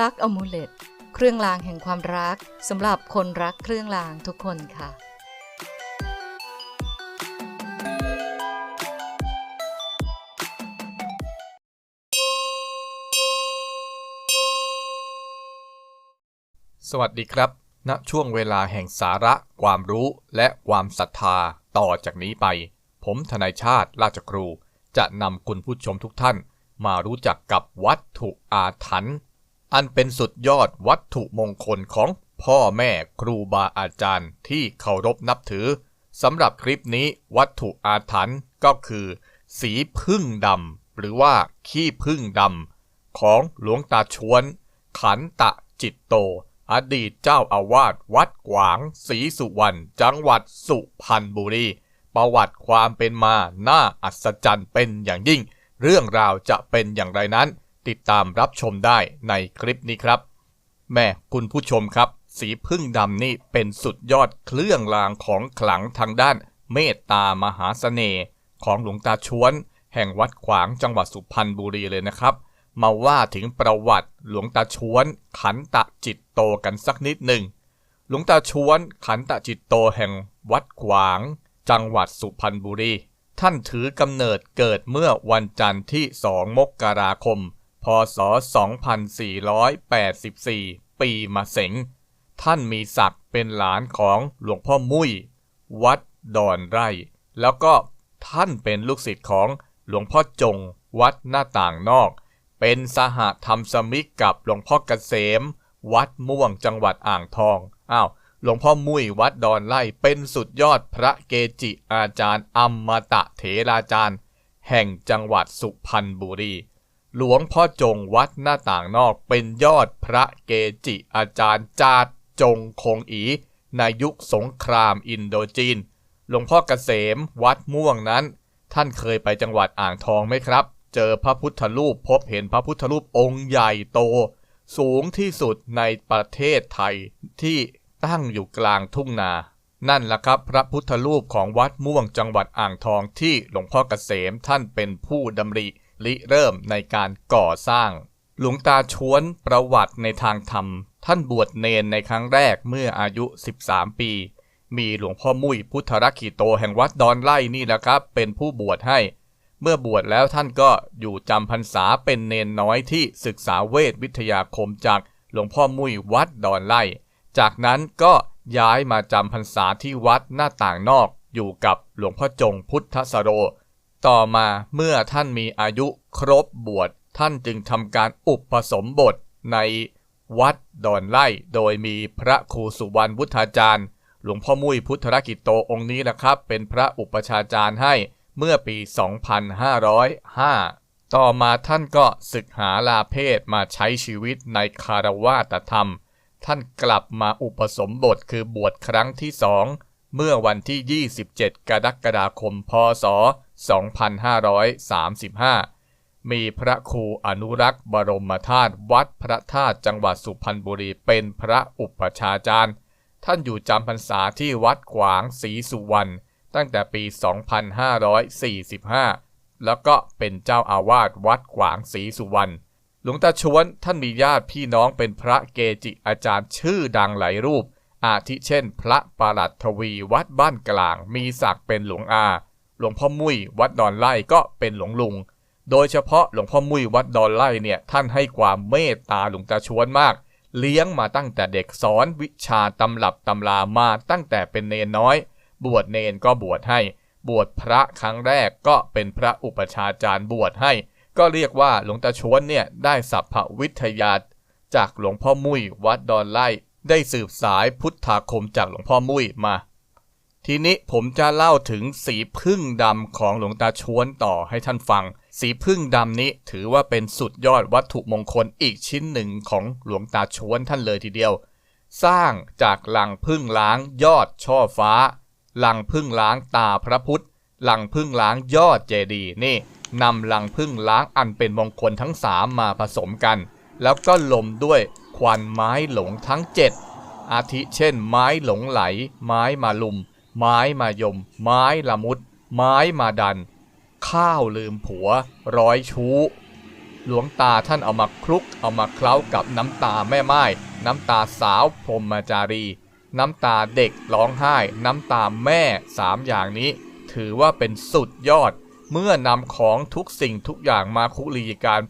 ลักอมูเลตเครื่องรางแห่งความรักสำหรับคนรักเครื่องรางทุกคนค่ะสวัสดีครับณช่วงเวลาแห่งสาระ ความรู้และความศรัทธาต่อจากนี้ไป ผมทนายชาติราชครู จะนำคุณผู้ชมทุกท่าน มารู้จักกับวัตถุอาถรรพ์ อันเป็นสุดยอดวัตถุมงคลของพ่อแม่ครูบาอาจารย์ที่เคารพนับถือสำหรับคลิปนี้วัตถุอาถรรพ์ก็คือ สีพึ่งดำหรือว่าขี้พึ่งดำของหลวงตาชวน ขันตะจิตโต อดีตเจ้าอาวาสวัดกวางศรีสุวรรณจังหวัดสุพรรณบุรี ประวัติความเป็นมาน่าอัศจรรย์เป็นอย่างยิ่ง เรื่องราวจะเป็นอย่างไรนั้น ติดตามรับชมได้ในคลิปนี้ครับ แม่คุณผู้ชมครับ สีพึ่งดำนี่เป็นสุดยอดเครื่องรางของขลังทางด้าน เมตตามหาเสน่ห์ของหลวงตาชวน แห่งวัดขวางจังหวัดสุพรรณบุรีเลยนะครับ มาว่าถึงประวัติหลวงตาชวน ขันตะจิตโตกันสักนิดหนึ่งหลวงตาชวนขันตะจิตโตแห่งวัดขวาง จังหวัดสุพรรณบุรี ท่านถือกำเนิดเกิดเมื่อวันจันทร์ที่ 2 มกราคม พศ 2484 ปีมะเสง ท่านมีศักดิ์เป็นหลานของหลวงพ่อมุ้ย วัดดอนไร่ แล้วก็ท่านเป็นลูกศิษย์ของหลวงพ่อจง วัดหน้าต่างนอก เป็นสหธรรมสมิกกับหลวงพ่อเกษม วัดม่วงจังหวัดอ่างทอง อ้าว หลวงพ่อมุ้ยวัดดอนไร่เป็นสุดยอดพระเกจิอาจารย์อมตะเถราจารย์ แห่งจังหวัดสุพรรณบุรี หลวงพ่อจงวัดหน้าต่างนอกเป็นยอดพระเกจิอาจารย์จาดจงคงอี ในยุคสงครามอินโดจีน หลวงพ่อเกษมวัดม่วงนั้น ท่านเคยไปจังหวัดอ่างทองไหมครับ เจอพระพุทธรูปพบเห็นพระพุทธรูปองค์ใหญ่โต สูงที่สุดในประเทศไทยที่ตั้งอยู่กลางทุ่งนา นั่นแหละครับพระพุทธรูปของวัดม่วงจังหวัดอ่างทองที่หลวงพ่อเกษมท่านเป็นผู้ดำริ ริเริ่มในการก่อสร้าง หลวงตาชวนประวัติในทางธรรม ท่านบวชเนนในครั้งแรกเมื่ออายุ 13 ปี มีหลวงพ่อมุ้ยพุทธรักขิโตแห่งวัดดอนไล่นี่แหละครับ เป็นผู้บวชให้ เมื่อบวชแล้วท่านก็อยู่จำพรรษาเป็นเนนน้อยที่ศึกษาเวทวิทยาคมจากหลวงพ่อมุ้ยวัดดอนไล่ จากนั้นก็ย้ายมาจำพรรษาที่วัดหน้าต่างนอกอยู่กับหลวงพ่อจงพุทธสโร ต่อมาเมื่อท่านมีอายุครบบวชท่านจึงทำการอุปสมบทในวัดดอนไล่โดยมีพระครูสุวรรณพุทธาจารย์ หลวงพ่อมุ้ยพุทธรกิจโตองค์นี้นะครับ เป็นพระอุปชาจารย์ให้เมื่อปี 2505 ต่อมาท่านก็ศึกหาลาเพศมาใช้ชีวิตในคารวาตธรรม ท่านกลับมาอุปสมบทคือบวชครั้งที่สองเมื่อวันที่ 27 กรกฎาคม พศ 2535 มีพระครูอนุรักษ์บรมธาตุวัดพระธาตุจังหวัดสุพรรณบุรีเป็นพระอุปชาจารย์ ท่านอยู่จำพรรษาที่วัดขวางศรีสุวรรณตั้งแต่ปี 2545 แล้วก็เป็นเจ้าอาวาสวัดขวางศรีสุวรรณหลวงตาชวนท่านมีญาติพี่น้องเป็นพระเกจิอาจารย์ชื่อดังหลายรูป อาทิเช่น พระประหลัดทวีวัดบ้านกลาง มีศักดิ์เป็นหลวงอา หลวงพ่อมุ้ยวัดดอนไล่ก็เป็นหลวงลุง โดยเฉพาะหลวงพ่อมุ้ยวัดดอนไล่เนี่ยท่านให้ความเมตตาหลวงตาชวนมาก เลี้ยงมาตั้งแต่เด็กสอนวิชาตำรับตำรามาตั้งแต่เป็นเนนน้อย บวชเนนก็บวชให้ บวชพระครั้งแรกก็เป็นพระอุปชาจารย์บวชให้ ก็เรียกว่าหลวงตาชวนเนี่ยได้สัพพวิทยาจากหลวงพ่อมุ้ยวัดดอนไล่ได้สืบสายพุทธาคมจากหลวงพ่อมุ้ยมา ทีนี้ผมจะเล่าถึงสีพึ่งดำของหลวงตาชวนต่อให้ท่านฟัง สีพึ่งดำนี้ถือว่าเป็นสุดยอดวัตถุมงคลอีกชิ้นหนึ่งของหลวงตาชวนท่านเลยทีเดียว สร้างจากหลังพึ่งล้างยอดช่อฟ้า หลังพึ่งล้างตาพระพุทธลังพึ่งล้างยอดเจดีย์นี่นำหลังพึ่งล้างอันเป็นมงคลทั้งสามมาผสมกัน แล้วก็ลมด้วยควันไม้หลงทั้งเจ็ดอาทิเช่น ไม้หลงไหล ไม้มาลุม ไม้มายม ไม้ละมุด ไม้มาดัน ข้าวลืมผัว ร้อยชู้ หลวงตาท่านเอามาคลุก เอามาเคล้ากับน้ำตาแม่ไม้ น้ำตาสาวพรมจารี น้ำตาเด็กร้องไห้ น้ำตาแม่สามอย่างนี้ ถือว่าเป็นสุดยอด เมื่อนำของทุกสิ่งทุกอย่างมาคุรีการ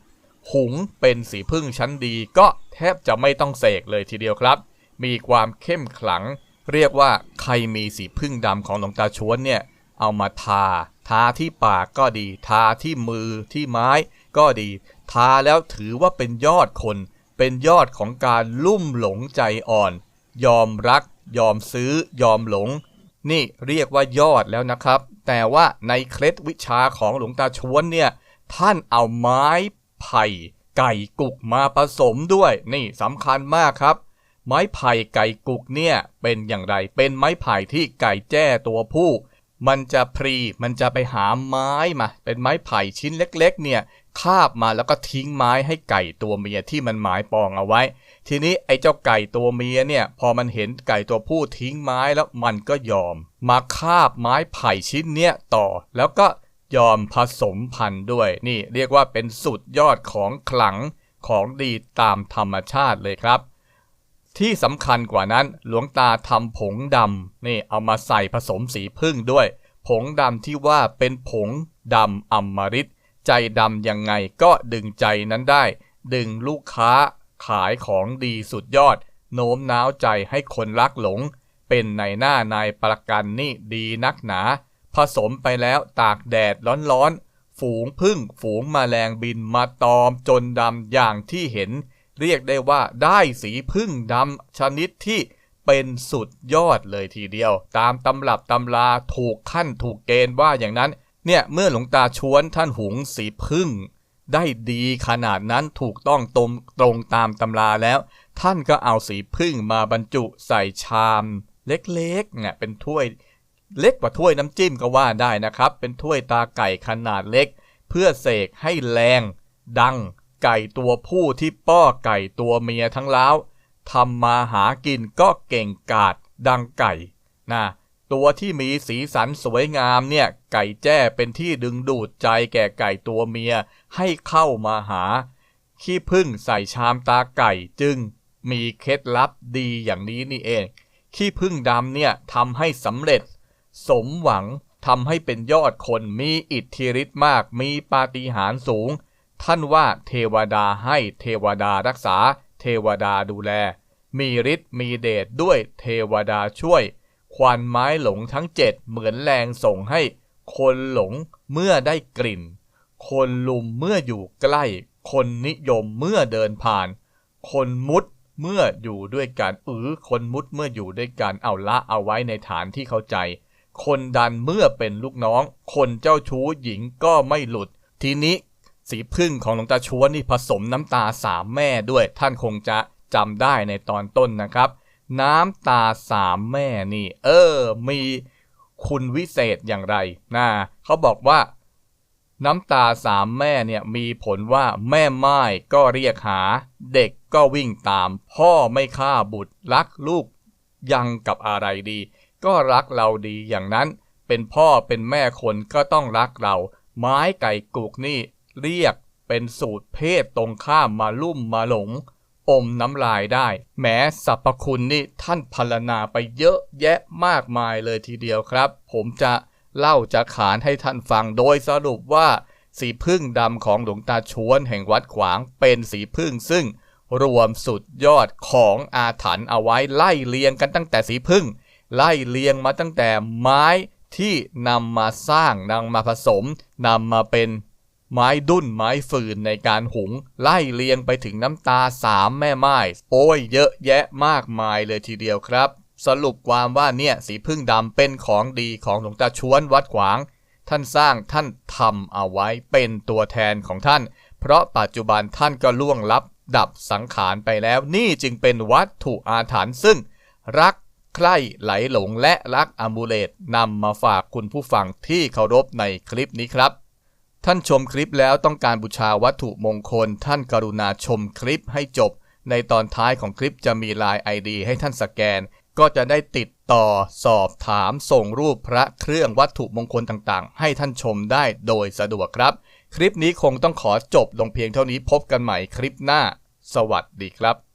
หุงเป็นสีพึ่งชั้นดีก็แทบจะไม่ต้องเสกเลยทีเดียวครับ มีความเข้มขลัง เรียกว่าใครมีสีพึ่งดำของหลวงตาชวนเนี่ยเอามาทา ทาที่ปากก็ดี ทาที่มือที่ไม้ก็ดี ทาแล้วถือว่าเป็นยอดคน เป็นยอดของการลุ่มหลงใจอ่อน ยอมรัก ยอมซื้อ ยอมหลง นี่เรียกว่ายอดแล้วนะครับ แต่ว่าในเคล็ดวิชาของหลวงตาชวนเนี่ย ท่านเอาไม้ไผ่ไก่กุกมาผสมด้วย นี่สำคัญมากครับ ไม้ไผ่ไก่กุกเนี่ยเป็นอย่างไร เป็นไม้ไผ่ที่ไก่แจ้ตัวผู้ มันจะพรีมันจะไปหาไม้มา เป็นไม้ไผ่ชิ้นเล็กๆ เนี่ยคาบมาแล้วก็ทิ้งไม้ให้ไก่ตัวเมียที่มันหมายปองเอาไว้ ทีนี้ไอ้เจ้าไก่ตัวเมียเนี่ย พอมันเห็นไก่ตัวผู้ทิ้งไม้แล้วมันก็ยอม มาคาบไม้ไผ่ชิ้นเนี้ยต่อ แล้วก็ยอมผสมพันธุ์ด้วย นี่เรียกว่าเป็นสุดยอดของขลังของดีตามธรรมชาติเลยครับ ที่สำคัญกว่านั้นหลวงตาทำผงดำนี่เอามาใส่ผสมสีพึ่งด้วย ผงดำที่ว่าเป็นผงดำอมมฤตใจดำยังไงก็ดึงใจนั้นได้ ดึงลูกค้าขายของดีสุดยอด โน้มน้าวใจให้คนรักหลง เป็นในหน้านายประกันนี่ดีนักหนา ผสมไปแล้วตากแดดร้อนๆ ฝูงพึ่งฝูงมแมลงบินมาตอมจนดำอย่างที่เห็น เรียกได้ว่าได้สีพึ่งดำชนิดที่เป็นสุดยอดเลยทีเดียว ตามตำรับตำราถูกขั้นถูกเกณฑ์ว่าอย่างนั้น เนี่ยเมื่อหลวงตาชวนท่านหุงสีพึ่ง ได้ดีขนาดนั้นถูกต้องตรงตรงตามตำราแล้ว ท่านก็เอาสีพึ่งมาบรรจุใส่ชาม เล็กๆเนี่ยเป็นถ้วยเล็กกว่าถ้วยน้ำจิ้มก็ว่าได้นะครับ เป็นถ้วยตาไก่ขนาดเล็ก เพื่อเสกให้แรง ดัง ไก่ตัวผู้ที่ป้อไก่ตัวเมียทั้งเล้าทำมาหากินก็เก่งกาจดังไก่นะตัวที่มีสีสันสวยงามเนี่ยไก่แจ้เป็นที่ดึงดูดใจแก่ไก่ตัวเมียให้เข้ามาหา ขี้พึ่งใส่ชามตาไก่จึงมีเคล็ดลับดีอย่างนี้นี่เอง ขี้พึ่งดำเนี่ยทำให้สำเร็จ สมหวังทำให้เป็นยอดคนมีอิทธิฤทธิ์มากมีปาฏิหาริย์สูง ท่านว่าเทวดาให้เทวดารักษา เทวดาดูแล มีฤทธิ์มีเดชด้วยเทวดาช่วย ควันไม้หลงทั้งเจ็ดเหมือนแรงส่งให้ คนหลงเมื่อได้กลิ่น คนลุมเมื่ออยู่ใกล้ คนนิยมเมื่อเดินผ่าน คนมุดเมื่ออยู่ด้วยกันเออคนมุดเมื่ออยู่ด้วยกันเอาละเอาไว้ในฐานที่เข้าใจ คนดันเมื่อเป็นลูกน้อง คนเจ้าชู้หญิงก็ไม่หลุด ทีนี้ สีพึ่งของหลวงตาชวนนี่ผสมน้ำตาสามแม่ด้วย ท่านคงจะจำได้ในตอนต้นนะครับ น้ำตาสามแม่นี่ เออ มีคุณวิเศษอย่างไรนะเขาบอกว่า น้ำตาสามแม่เนี่ยมีผลว่าแม่ไม้ก็เรียกหา เด็กก็วิ่งตาม พ่อไม่ฆ่าบุตรรักลูกยังกับอะไรดี ก็รักเราดีอย่างนั้น เป็นพ่อเป็นแม่คนก็ต้องรักเรา ไม้ไก่กุกนี่ เรียกเป็นสูตรเพศตรงข้ามมาลุ่มมาหลง อมน้ำลายได้ แม้สรรพคุณนี่ท่านพรรณนาไปเยอะแยะมากมายเลยทีเดียวครับ ผมจะเล่าจะขานให้ท่านฟังโดยสรุปว่าสีพึ่งดำของหลวงตาชวนแห่งวัดขวางเป็นสีพึ่งซึ่งรวมสุดยอดของอาถรรพ์เอาไว้ไล่เลียงกันตั้งแต่สีพึ่ง ไล่เลียงมาตั้งแต่ไม้ที่นำมาสร้างนำมาผสมนำมาเป็น ไม้ดุ้นไม้ฟืนในการหุง ไล่เลียงไปถึงน้ำตาสามแม่ไม้โอ้ยเยอะแยะมากมายเลยทีเดียวครับ สรุปความว่าเนี่ยสีพึ่งดำเป็นของดีของหลวงตาชวนวัดขวาง ท่านสร้างท่านทำเอาไว้เป็นตัวแทนของท่าน เพราะปัจจุบันท่านก็ล่วงลับ ดับสังขารไปแล้ว นี่จึงเป็นวัตถุอาถรรพ์ซึ่ง รักใคร่ไหลหลงและรักอมูเลตนำมาฝากคุณผู้ฟังที่เคารพในคลิปนี้ครับ ท่านชมคลิปแล้วต้องการบูชาวัตถุมงคล ท่านกรุณาชมคลิปให้จบ ในตอนท้ายของคลิปจะมีลาย ID ให้ท่านสแกน ก็จะได้ติดต่อสอบถามส่งรูปพระเครื่องวัตถุมงคลต่างๆ ให้ท่านชมได้โดยสะดวกครับ คลิปนี้คงต้องขอจบลงเพียงเท่านี้พบกันใหม่คลิปหน้า สวัสดีครับ